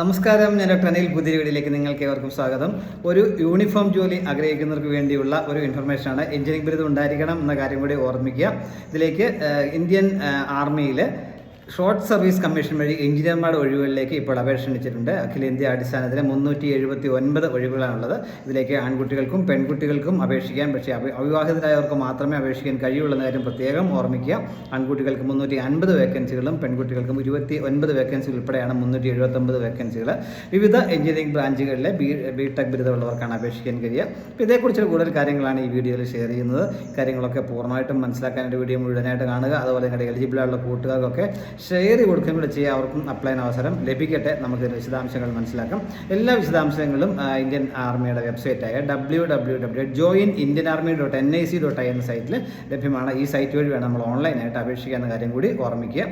നമസ്കാരം ഞാൻ ഡോക്ടർ അനിൽ പുതിയ വീഡിയോയിലേക്ക് നിങ്ങൾക്ക് ഏവർക്കും സ്വാഗതം. ഒരു യൂണിഫോം ജോലി ആഗ്രഹിക്കുന്നവർക്ക് വേണ്ടിയുള്ള ഒരു ഇൻഫർമേഷനാണ് എഞ്ചിനീയറിംഗ് ബിരുദം ഉണ്ടായിരിക്കണം എന്ന കാര്യം കൂടി ഓർമ്മിക്കുക. ഇതിലേക്ക് ഇന്ത്യൻ ആർമിയിൽ ഷോർട്ട് സർവീസ് കമ്മീഷൻ വഴി എഞ്ചിനീയർമാരുടെ ഒഴിവുകളിലേക്ക് ഇപ്പോൾ അപേക്ഷ ക്ഷണിച്ചിട്ടുണ്ട്. അഖിലേന്ത്യാ അടിസ്ഥാനത്തിൽ മുന്നൂറ്റി എഴുപത്തി ഒൻപത് ഒഴിവുകളാണുള്ളത്. ഇതിലേക്ക് ആൺകുട്ടികൾക്കും പെൺകുട്ടികൾക്കും അപേക്ഷിക്കാം. പക്ഷേ അവ- അവിവാഹിതരായവർക്ക് മാത്രമേ അപേക്ഷിക്കാൻ കഴിയുള്ളൂ കാര്യം പ്രത്യേകം ഓർമ്മിക്കുക. ആൺകുട്ടികൾക്ക് മുന്നൂറ്റി അൻപത് വേക്കൻസികളും പെൺകുട്ടികൾക്കും ഇരുപത്തി ഒൻപത് വേക്കൻസി ഉൾപ്പെടെയാണ് മുന്നൂറ്റി എഴുപത്തൊമ്പത് വേക്കൻസികൾ വിവിധ എഞ്ചിനീയറിംഗ് ബ്രാഞ്ചുകളിലെ ബി ബി ടെക് ബിരുദമുള്ളവർക്കാണ് അപേക്ഷിക്കാൻ കഴിയുക. അപ്പോൾ ഇതേക്കുറിച്ചുള്ള കൂടുതൽ കാര്യങ്ങളാണ് ഈ വീഡിയോയിൽ ഷെയർ ചെയ്യുന്നത്. കാര്യങ്ങളൊക്കെ പൂർണമായിട്ടും മനസ്സിലാക്കാനായിട്ട് വീഡിയോ മുഴുവനായിട്ട് കാണുക. അതുപോലെ നിങ്ങളുടെ എലിജിബിൾ കൂട്ടുകാർക്കൊക്കെ ഷെയർ കൊടുക്കുകയും കൂടെ ചെയ്യുക അവർക്കും അപ്ലൈ ചെയ്യാൻ അവസരം ലഭിക്കട്ടെ. നമുക്ക് വിശദാംശങ്ങൾ മനസ്സിലാക്കാം. എല്ലാ വിശദാംശങ്ങളും ഇന്ത്യൻ ആർമിയുടെ വെബ്സൈറ്റായ W W W join Indian army dot N I C dot I എന്ന സൈറ്റിൽ ലഭ്യമാണ്. ഈ സൈറ്റ് വഴി വേണം നമ്മൾ ഓൺലൈനായിട്ട് അപേക്ഷിക്കാൻ കാര്യം കൂടി ഓർമ്മിക്കുക.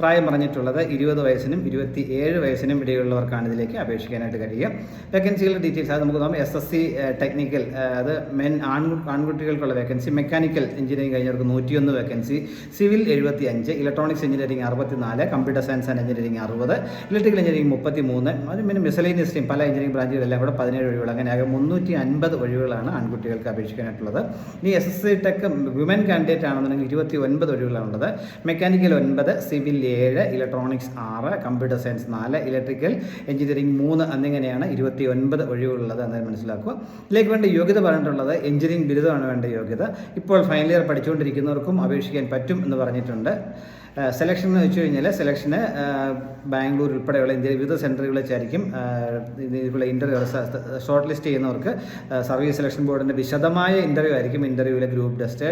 പ്രായം പറഞ്ഞിട്ടുള്ളത് ഇരുപത് വയസ്സിനും ഇരുപത്തി ഏഴ് വയസ്സിനും ഇടയിലുള്ളവർക്കാണ് ഇതിലേക്ക് അപേക്ഷിക്കാനായിട്ട് കഴിയുക. വേക്കൻസികളുടെ ഡീറ്റെയിൽസ് അത് നമുക്ക് നോക്കാം. എസ് എസ് സി ടെക്നിക്കൽ അത് മെൻ ആൺ ആൺകുട്ടികൾക്കുള്ള വേക്കൻസി മെക്കാനിക്കൽ എഞ്ചിനീയറിംഗ് കഴിഞ്ഞവർക്ക് നൂറ്റിയൊന്ന് വേക്കൻസി സിവിൽ എഴുപത്തി അഞ്ച് ഇലക്ട്രോണിക്സ് എഞ്ചിനീയറിംഗ് അറുപത്തിനാല് കമ്പ്യൂട്ടർ സയൻസ് ആൻഡ് എഞ്ചിനീയറിംഗ് അറുപത് ഇലക്ട്രിക്കൽ എഞ്ചിനീയറിംഗ് മുപ്പത്തി മൂന്ന് പിന്നെ മിസലേനിയസ് ടീം പല എഞ്ചിനീയറിംഗ് ബ്രാഞ്ചുകളെല്ലാം കൂടെ പതിനേഴ് ഒഴിവുകൾ. അങ്ങനെ ആകെ മുന്നൂറ്റി അൻപത് ഒഴിവുകളാണ് ആൺകുട്ടികൾക്ക് അപേക്ഷിക്കാനായിട്ടുള്ളത്. ഇനി S S C tech women candidate ആണെന്നുണ്ടെങ്കിൽ ഇരുപത്തി ഒൻപത് ഒഴിവുകളാണുള്ളത്. മെക്കാനിക്കൽ ഒൻപത് സിവിൽ ഏഴ് ഇലക്ട്രോണിക്സ് ആറ് കമ്പ്യൂട്ടർ സയൻസ് നാല് ഇലക്ട്രിക്കൽ എഞ്ചിനീയറിംഗ് മൂന്ന് എന്നിങ്ങനെയാണ് ഇരുപത്തി ഒൻപത് ഒഴിവുള്ളത് എന്നത് മനസ്സിലാക്കുക. ഇതിലേക്ക് വേണ്ട യോഗ്യത പറഞ്ഞിട്ടുള്ളത് എഞ്ചിനീയറിംഗ് ബിരുദമാണ് വേണ്ട യോഗ്യത. ഇപ്പോൾ ഫൈനൽ ഇയർ പഠിച്ചുകൊണ്ടിരിക്കുന്നവർക്കും അപേക്ഷിക്കാൻ പറ്റും എന്ന് പറഞ്ഞിട്ടുണ്ട്. സെലക്ഷൻ എന്ന് വെച്ച് കഴിഞ്ഞാൽ സെലക്ഷന് ബാംഗ്ലൂർ ഉൾപ്പെടെയുള്ള ഇന്ത്യയിലെ വിവിധ സെന്ററുകളിൽ വെച്ചായിരിക്കും ഇതിലുള്ള ഇന്റർവ്യൂ ഷോർട്ട് ലിസ്റ്റ് ചെയ്യുന്നവർക്ക് സർവീസ് സെലക്ഷൻ ബോർഡിന്റെ വിശദമായ ഇന്റർവ്യൂ ആയിരിക്കും ഇന്റർവ്യൂവിലെ ഗ്രൂപ്പ് ടെസ്റ്റ്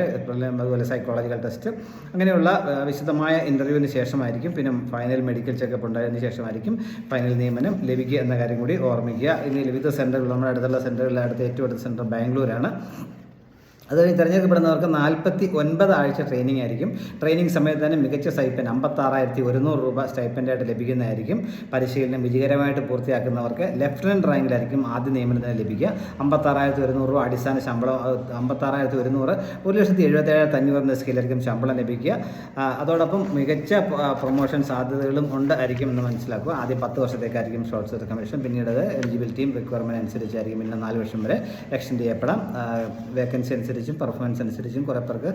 അതുപോലെ സൈക്കോളജിക്കൽ ടെസ്റ്റ് അങ്ങനെയുള്ള വിശദമായ ഇന്റർവ്യൂവിന് ശേഷമായിരിക്കും പിന്നെ ഫൈനൽ മെഡിക്കൽ ചെക്കപ്പ് ഉണ്ടായതിന് ശേഷമായിരിക്കും ഫൈനൽ നിയമനം ലഭിക്കുക എന്ന കാര്യം കൂടി ഓർമ്മിക്കുക. ഇനി വിവിധ സെന്ററുകൾ നമ്മുടെ അടുത്തുള്ള സെന്ററുകളിൽ അടുത്ത ഏറ്റവും അടുത്ത സെന്റർ ബാംഗ്ലൂരാണ്. അത് കഴിഞ്ഞ് തിരഞ്ഞെടുക്കപ്പെടുന്നവർക്ക് നാൽപ്പത്തി ഒൻപത് ആഴ്ച ട്രെയിനിങ് ആയിരിക്കും. ട്രെയിനിങ് സമയത്ത് തന്നെ മികച്ച സ്റ്റൈപ്പൻ അമ്പത്താറായിരത്തി ഒരുന്നൂറ് രൂപ സ്റ്റൈപ്പന്റായിട്ട് ലഭിക്കുന്നതായിരിക്കും. പരിശീലനം വിജയകരമായിട്ട് പൂർത്തിയാക്കുന്നവർക്ക് ലെഫ്റ്റനന്റ് റാങ്കിലായിരിക്കും ആദ്യ നിയമനത്തിന് ലഭിക്കുക. അമ്പത്താറായിരത്തി ഒരുന്നൂറ് രൂപ അടിസ്ഥാന ശമ്പളം അമ്പത്താറായിരത്തി ഒരുന്നൂറ് ഒരു ലക്ഷത്തി എഴുപത്തേഴായിരത്തി അഞ്ഞൂറ് എന്ന സ്കെയിലായിരിക്കും ശമ്പളം ലഭിക്കുക. അതോടൊപ്പം മികച്ച പ്രൊമോഷൻ സാധ്യതകളും ഉണ്ട് ആയിരിക്കും എന്ന് മനസ്സിലാക്കുക. ആദ്യം പത്ത് വർഷത്തേക്കായിരിക്കും ഷോർട്ട് കമ്മീഷൻ പിന്നീട് എലിജിബിലിറ്റിയും റിക്വയർമെന്റ് അനുസരിച്ചായിരിക്കും പിന്നെ നാല് വർഷം വരെ എക്സ്റ്റെൻഡ് ചെയ്യപ്പെടാം. വേക്കൻസി അനുസരിച്ചും പെർഫോമൻസ് അനുസരിച്ചും കുറേ പേർക്ക്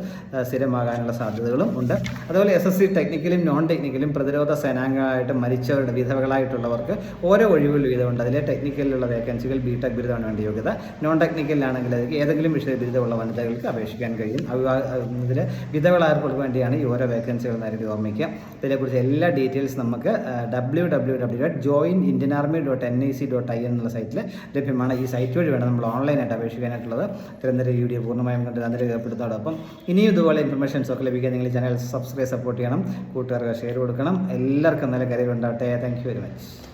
സ്ഥിരമാകാനുള്ള സാധ്യതകളും ഉണ്ട്. അതുപോലെ എസ് എസ് സി ടെക്നിക്കലും നോൺ ടെക്നിക്കലും പ്രതിരോധ സേനാംഗമായിട്ട് മരിച്ചവരുടെ വിധവകളായിട്ടുള്ളവർക്ക് ഓരോ ഒഴിവുകൾ വീതമുണ്ട് അതിലെ ടെക്നിക്കലിലുള്ള വേക്കൻസികൾ ബി ടെക് ബിരുദമാണ് വേണ്ട യോഗ്യത നോൺ ടെക്നിക്കലിലാണെങ്കിൽ ഏതെങ്കിലും വിഷയ ബിരുദമുള്ള വനിതകൾക്ക് അപേക്ഷിക്കാൻ കഴിയും. ഇതിൽ വിധവകളായവർക്ക് വേണ്ടിയാണ് ഈ ഓരോ വേക്കൻസികൾ നേരിട്ട് ഓർമ്മിക്കുക. ഇതിനെക്കുറിച്ച് എല്ലാ ഡീറ്റെയിൽസ് നമുക്ക് W W W dot join Indian Army dot N I C dot I എന്നുള്ള സൈറ്റിൽ ലഭ്യമാണ്. ഈ സൈറ്റ് വഴി വേണം നമ്മൾ ഓൺലൈനായിട്ട് അപേക്ഷിക്കാനായിട്ടുള്ളത്. തിരുവനന്തപുരം വീഡിയോ പൂർണമായും കണ്ട് അതിൽ രേഖപ്പെടുത്തോടൊപ്പം ഇനിയും ഇതുപോലെ ഇൻഫർമേഷൻസ് ഒക്കെ ലഭിക്കാൻ നിങ്ങൾ ചാനൽ സബ്സ്ക്രൈബ് സപ്പോർട്ട് ചെയ്യണം. കൂട്ടുകാർക്ക് ഷെയർ കൊടുക്കണം. എല്ലാവർക്കും നല്ല കാര്യം ഉണ്ടാവട്ടെ. Thank you very much